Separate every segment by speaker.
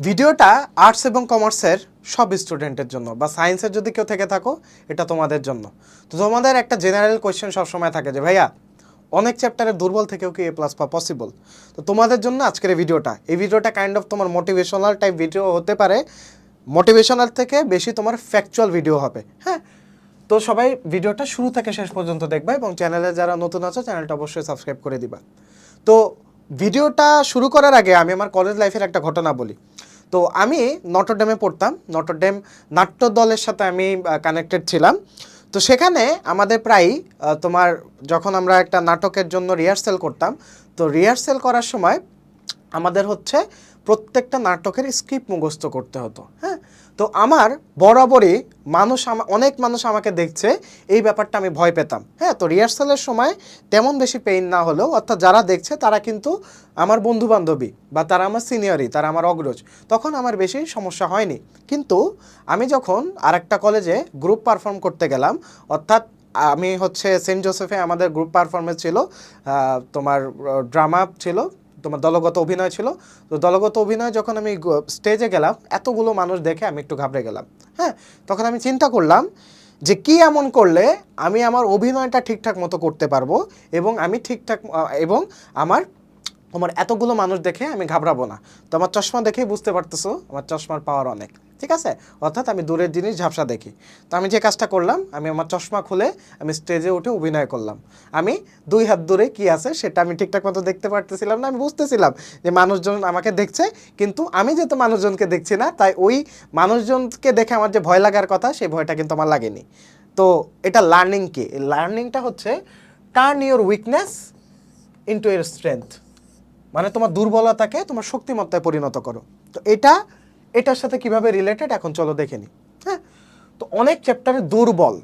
Speaker 1: ভিডিওটা আর্টস এবং কমার্সের সব স্টুডেন্টের জন্য বা সায়েন্সের যদি কেউ থেকে থাকো, এটা তোমাদের জন্য। তো তোমাদের একটা জেনারেল কোয়েশ্চেন সবসময় থাকে যে, ভাইয়া, অনেক চ্যাপ্টারের দুর্বল থেকেও কি এ প্লাস পাওয়া পসিবল তো তোমাদের জন্য আজকের এই ভিডিওটা। এই ভিডিওটা কাইন্ড অফ তোমার মোটিভেশনাল টাইপ ভিডিও হতে পারে। মোটিভেশনাল থেকে বেশি তোমার ফ্যাকচুয়াল ভিডিও হবে হ্যাঁ? তো সবাই ভিডিওটা শুরু থেকে শেষ পর্যন্ত দেখবা এবং চ্যানেলে যারা নতুন আছো চ্যানেলটা অবশ্যই সাবস্ক্রাইব করে দিবা। তো ভিডিওটা শুরু করার আগে আমি আমার কলেজ লাইফের একটা ঘটনা বলি। তো আমি নটরডেমে পড়তাম। নটরডেম নাট্য দলের সাথে আমি কানেক্টেড ছিলাম। তো সেখানে আমাদের প্রায় তোমার যখন আমরা একটা নাটকের জন্য রিহার্সেল করতাম, তো রিহার্সেল করার সময় আমাদের হচ্ছে প্রত্যেকটা নাটকের স্ক্রিপ্ট মুখস্থ করতে হতো। হ্যাঁ? তো আমার বরাবরই মানুষ অনেক মানুষ আমাকে দেখছে, এই ব্যাপারটা আমি ভয় পেতাম। হ্যাঁ তো রিহার্সালের সময় তেমন বেশি পেইন না হলেও, অর্থাৎ যারা দেখছে তারা কিন্তু আমার বন্ধু বান্ধবী বা তারা আমার সিনিয়রই তারা আমার অগ্রজ, তখন আমার বেশি সমস্যা হয়নি। কিন্তু আমি যখন আরেকটা কলেজে গ্রুপ পারফর্ম করতে গেলাম, অর্থাৎ আমি হচ্ছে সেন্ট জোসেফে আমাদের গ্রুপ পারফরমেন্স ছিল তোমার ড্রামা ছিল তোমার দলগত অভিনয় ছিল। তো দলগত অভিনয় যখন আমি স্টেজে গেলাম, এতগুলো মানুষ দেখে আমি একটু ঘাবড়ে গেলাম। হ্যাঁ তখন আমি চিন্তা করলাম যে কি এমন করলে আমি আমার অভিনয়টা ঠিকঠাক মতো করতে পারব এবং আমি ঠিকঠাক এবং আমার আমার এতগুলো মানুষ দেখে আমি ঘাবড়াবো না। তো আমার চশমা দেখেই বুঝতে পারতেছো আমার চশমার পাওয়ার অনেক, ঠিক আছে? অর্থাৎ আমি দূরের জিনিস ঝাপসা দেখি। তো আমি যে কাজটা করলাম, আমি আমার চশমা খুলে আমি স্টেজে উঠে অভিনয় করলাম। আমি দুই হাত দূরে কি আছে সেটা আমি ঠিকঠাক মতো দেখতে পারতেছিলাম না, আমি বুঝতেছিলাম যে মানুষজন আমাকে দেখছে, কিন্তু আমি যেহেতু মানুষজনকে দেখছি না, তাই ওই মানুষজনকে দেখে আমার যে ভয় লাগার কথা, সেই ভয়টা কিন্তু আমার লাগেনি। তো এটা লার্নিং কি? লার্নিংটা হচ্ছে টার্ন ইউর উইকনেস ইন্টু এর স্ট্রেংথ মানে তোমার দুর্বলতাকে তোমার শক্তিমত্তায় পরিণত করো। তো এটা, এটার সাথে কীভাবে রিলেটেড এখন চলো দেখে নিই হ্যাঁ? তো অনেক চ্যাপ্টারে দুর্বল।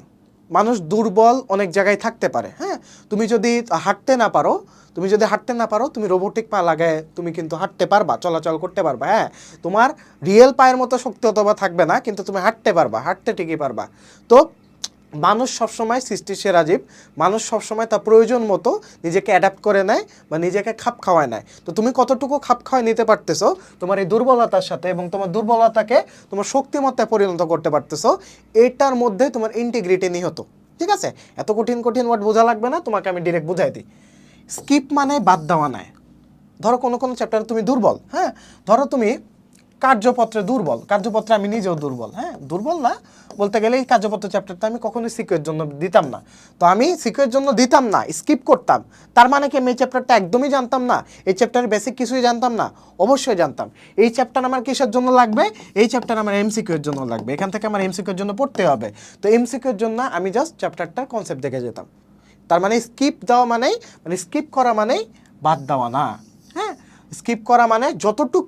Speaker 1: মানুষ দুর্বল অনেক জায়গায় থাকতে পারে হ্যাঁ? তুমি যদি হাঁটতে না পারো, তুমি যদি হাঁটতে না পারো, তুমি রোবোটিক পা লাগায়, তুমি কিন্তু হাঁটতে পারবা, চলাচল করতে পারবা হ্যাঁ? তোমার রিয়েল পায়ের মতো শক্তি অথবা থাকবে না, কিন্তু তুমি হাঁটতে পারবা, হাঁটতে ঠিকই পারবা। তো মানুষ সবসময় সৃষ্টি সেরা জীব মানুষ সবসময় তার প্রয়োজন মতো নিজেকে অ্যাডাপ্ট করে নেয় বা নিজেকে খাপ খাওয়ায় নেয়। তো তুমি কতটুকু খাপ খাওয়ায় নিতে পারতেছো, তোমার এই দুর্বলতার সাথে এবং তোমার দুর্বলতাকে তোমার শক্তিমত্তায় পরিণত করতে পারতেছো, এটার মধ্যে তোমার ইন্টিগ্রিটি নিহত। ঠিক আছে? এত কঠিন কঠিন ওয়ার্ড বোঝা লাগবে না, তোমাকে আমি ডিরেক্ট বুঝাই দিই। স্কিপ মানে বাদ দেওয়া নেয়। ধরো কোনো কোনো চ্যাপ্টারে তুমি দুর্বল হ্যাঁ? ধরো তুমি কার্যপত্রে দুর্বল। কার্যপত্রে আমি নিজেও দুর্বল হ্যাঁ? দুর্বল না, বলতে গেলে এই কার্যপত্র চ্যাপ্টারটা আমি কখনোই সিকুয়ের জন্য দিতাম না। তো আমি সিকুয়ের জন্য দিতাম না স্কিপ করতাম। তার মানে কি আমি এই চ্যাপ্টারটা একদমই জানতাম না? এই চ্যাপ্টারের বেসিক কিছুই জানতাম না? অবশ্যই জানতাম। এই চ্যাপ্টার আমার কিসের জন্য লাগবে? এই চ্যাপ্টার আমার এমসিকিউর জন্য লাগবে। এখান থেকে আমার এমসিকিউর জন্য পড়তে হবে। তো এমসিকিউর জন্য আমি জাস্ট চ্যাপ্টারটার কনসেপ্ট দেখে যেতাম। তার মানে স্কিপ দেওয়া মানেই মানে স্কিপ করা মানেই বাদ দেওয়া না হ্যাঁ? স্কিপ করা মানে যতটুক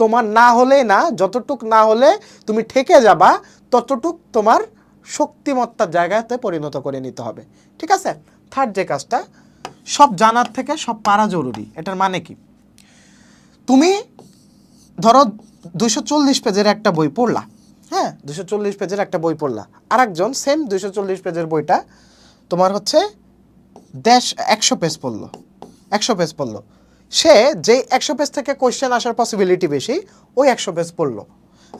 Speaker 1: তোমার না হলে না, যতটুক না হলে তুমি ঠেকে যাবা, ততটুক তোমার শক্তিমত্তার জায়গাতে পরিণত করে নিতে হবে। ঠিক আছে? থার্ড যে কাজটা, সব জানার থেকে সব পারা জরুরি। এটার মানে কি? তুমি ধরো দুশো চল্লিশ পেজের একটা বই পড়লা হ্যাঁ? দুশো চল্লিশ পেজের একটা বই পড়লা। আরেকজন সেম দুশো চল্লিশ পেজের বইটা তোমার হচ্ছে দেশ একশো পেজ পড়ল, একশো পেজ পড়ল। সে যেই একশো পেজ থেকে কোয়েশ্চেন আসার পসিবিলিটি বেশি, ওই একশো পেজ পড়ল।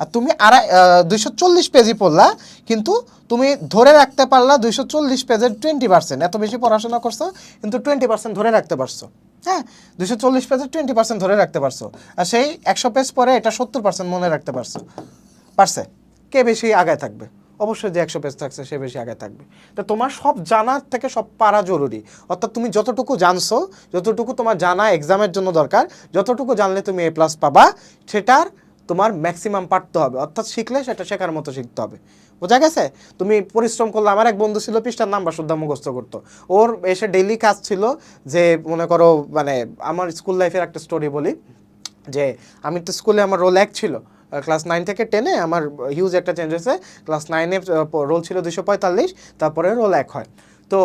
Speaker 1: আর তুমি আড়াই দুইশো চল্লিশ পেজই পড়লা, কিন্তু তুমি ধরে রাখতে পারলা দুইশো চল্লিশ পেজের টোয়েন্টি পার্সেন্ট এত বেশি পড়াশোনা করছ, কিন্তু টোয়েন্টি পার্সেন্ট ধরে রাখতে পারছ। হ্যাঁ দুশো চল্লিশ পেজের টোয়েন্টি পার্সেন্ট ধরে রাখতে পারছ। আর সেই একশো পেজ পরে এটা সত্তর পার্সেন্ট মনে রাখতে পারছ। পারছে? কে বেশি আগায় থাকবে? অবশ্যই যে একশো পেজ থাকছে, সে বেশি আগে থাকবে। তো তোমার সব জানার থেকে সব পারা জরুরি। অর্থাৎ তুমি যতটুকু জানছো, যতটুকু তোমার জানা এক্সামের জন্য দরকার, যতটুকু জানলে তুমি এ প্লাস পাবা, সেটার তোমার ম্যাক্সিমাম পারতে হবে। অর্থাৎ শিখলে সেটা শেখার মতো শিখতে হবে। বোঝা গেছে? তুমি পরিশ্রম করলে, আমার এক বন্ধু ছিল, পৃষ্ঠার নাম্বার শুদ্ধ মুখস্থ করতো। ওর এসে ডেইলি কাজ ছিল যে, মনে করো মানে আমার স্কুল লাইফের একটা স্টোরি বলি, যে আমি তো স্কুলে আমার রোল এক ছিল। ক্লাস নাইন থেকে টেনে আমার হিউজ একটা চেঞ্জ হয়েছে। ক্লাস নাইনে রোল ছিল দুশো পঁয়তাল্লিশ, তারপরে রোল এক হয়। তো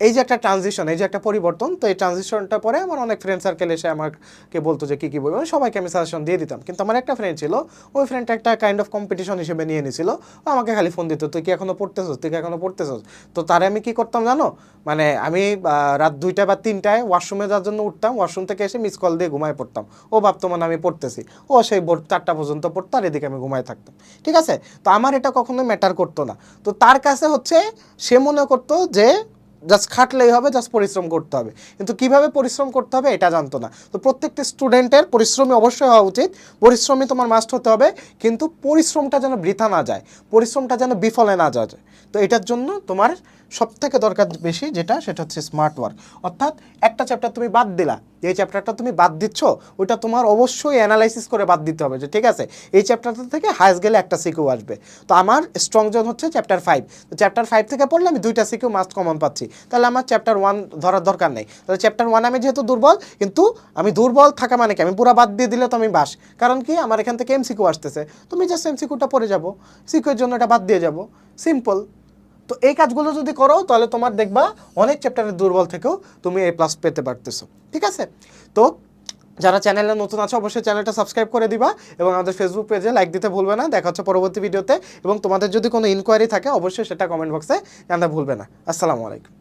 Speaker 1: এই যে একটা ট্রানজিশন এই যে একটা পরিবর্তন, তো এই ট্রানজিশনটা পরে আমার অনেক ফ্রেন্ড সার্কেল এসে আমাকে বলতো যে কী কী বলব, আমি সবাইকে আমি সাজেশন দিয়ে দিতাম। কিন্তু আমার একটা ফ্রেন্ড ছিল, ওই ফ্রেন্ডটা একটা কাইন্ড অফ কম্পিটিশন হিসেবে নিয়ে নিছিল আমাকে খালি ফোন দিত, তুই কি এখনও পড়তেছস? তুই কি এখনও পড়তেছস? তো তারে আমি কি করতাম জানো? মানে আমি রাত দুইটা বা তিনটায় ওয়াশরুমে যাওয়ার জন্য উঠতাম ওয়াশরুম থেকে এসে মিস কল দিয়ে ঘুমায় পড়তাম। ও ভাবতো মানে আমি পড়তেছি। ও সেই ভোর চারটা পর্যন্ত পড়তো আর এদিকে আমি ঘুমায় থাকতাম। ঠিক আছে? তো আমার এটা কখনোই ম্যাটার করতো না। তো তার কাছে হচ্ছে, সে মনে করতো যে জাস্ট খাটলেই হবে জাস্ট পরিশ্রম করতে হবে। কিন্তু কীভাবে পরিশ্রম করতে হবে এটা জানতো না। তো প্রত্যেকটি স্টুডেন্টের পরিশ্রমী অবশ্যই হওয়া উচিত। পরিশ্রমী তোমার মাস্ট হতে হবে, কিন্তু পরিশ্রমটা যেন বৃথা না যায়, পরিশ্রমটা যেন বিফলে না যায়। তো এটার জন্য তোমার সব থেকে দরকার বেশি যেটা, সেটা হচ্ছে স্মার্ট ওয়ার্ক অর্থাৎ একটা চ্যাপ্টার তুমি বাদ দিলা, যে চ্যাপ্টারটা তুমি বাদ দিচ্ছ, ওইটা তোমার অবশ্যই অ্যানালাইসিস করে বাদ দিতে হবে যে, ঠিক আছে, এই চ্যাপ্টারটা থেকে হায়েস্ট গেলে একটা সিকিউ আসবে। তো আমার স্ট্রং জোন হচ্ছে চ্যাপ্টার ফাইভ তো চ্যাপ্টার ফাইভ থেকে পড়লে আমি দুইটা সিকিউ মাস্ট কমন পাচ্ছি। তাহলে আমার চ্যাপ্টার ওয়ান ধরার দরকার নেই। তাহলে চ্যাপ্টার ওয়ান আমি যেহেতু দুর্বল, কিন্তু আমি দুর্বল থাকা মানে কি? আমি পুরো বাদ দিয়ে দিলে তো আমি বাস। কারণ কি? আমার এখান থেকে এমসিকিউ আসতেছে। তুমি জাস্ট এমসিকিউটা পড়ে যাব। সিকিউর জন্য এটা বাদ দিয়ে যাব। সিম্পল তো এই কাজগুলো যদি করো, তাহলে তোমার দেখবা অনেক চ্যাপ্টারের দুর্বল থেকেও তুমি এ প্লাস পেতে পারতেছো। ঠিক আছে? তো যারা চ্যানেলে নতুন আছে, অবশ্যই চ্যানেলটা সাবস্ক্রাইব করে দিবা এবং আমাদের ফেসবুক পেজে লাইক দিতে ভুলবে না, দেখা হচ্ছে পরবর্তী ভিডিওতে এবং তোমাদের যদি কোনো ইনকোয়ারি থাকে, অবশ্যই সেটা কমেন্ট বক্সে জানতে ভুলবে না। আসসালামু আলাইকুম।